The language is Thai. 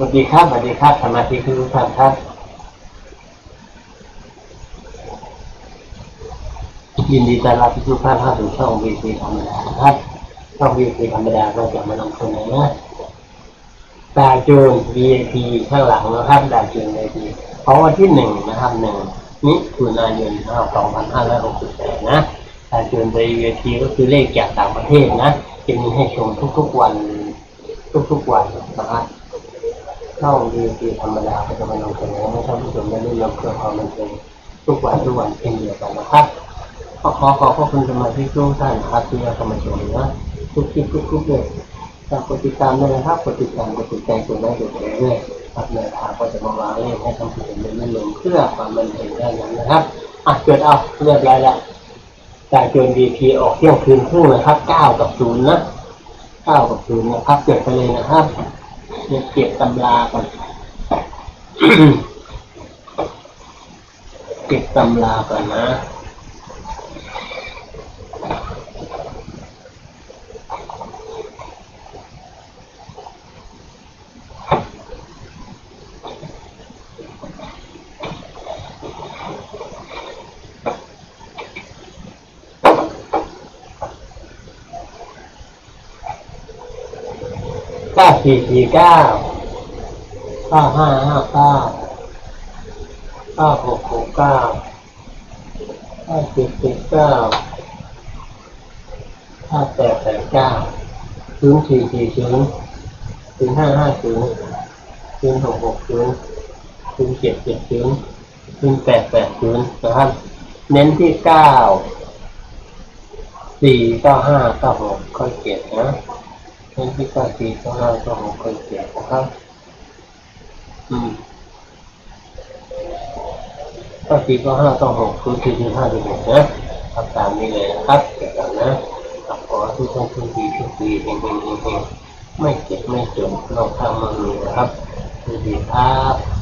สวัสดีครับสวัสดีครับสมาชิกทุกท่านครับยินดีต้อนรับทุกท่านเข้าสู่ช่องวีซีธรรมดาครับช่องวีซีธรรมดาก็จะมาลงทุนนะดาวจูน VIP ข้างหลังนะครับดาวจูน VIP ของวันที่หนึ่งนะครับหนึ่งมิถุนายนสองพันห้าร้อยหกสิบแปดนะดาวจูน VIP ก็คือเลขจากต่างประเทศนะจะมีให้ชมทุกๆวัน ทุกๆวันนะครับ ช่องดีดีธรรมดาก็จะมาลงเสนอให้ท่านผู้ชมได้รู้เรื่องเพื่อความบันเทิงทุกวันทุกวันเช่นเดียวกันนะครับก็ขอขอบพระคุณสมาชิกทุกท่านครับที่เข้ามาชมนะทุกคลิปทุกคลิปเลยฝากกดติดตามด้วยนะครับกดติดตามกดติดใจกดไลค์กดแชร์ด้วยครับแนทางก็จะมาวางเลขให้ท่านผู้ชมได้รู้เรื่องเพื่อความบันเทิงได้นั้นนะครับอะเกิดเอาเรียบร้อยแล้วจากโจนดีพีออกเที่ยงคืนครึ่งนะครับเก้ากับศูนย์นะเก้ากับศูนย์นะครับเกิดไปเลยนะครับ เดี๋ยวเก็บตำราก่อน เก็บตำราก่อนนะ ก้าสี่สี่เก้าเก้าห้าห้าเก้าเก้าหกหกเก้าเก้าสิบสิบเก้าห้าแปดแปดเก้าศูนย์สี่สี่ศูนย์ศูนย์ห้าห้าศูนย์ศูนย์หกหกศูนย์ศูนย์เจ็ดเจ็ดศูนย์ศูนย์แปดแปดศูนย์นะครับ เน้นที่เก้าสี่เก้าห้าเก้าหกค่อยเก็บนะ เช่นที่ก้าสี่เก้าห้าเก้าหกเคยเสียนะครับอืมเก้าสี่ก็ห้าเก้าหกคือสี่สิบห้าสิบหกนะทำตามนี้เลยนะครับเก็บกันนะขอให้ทุกท่านทุกทีทุกทีเฮงเฮงเฮงไม่เจ็บไม่จนเราทำมันมีนะครับดีครับ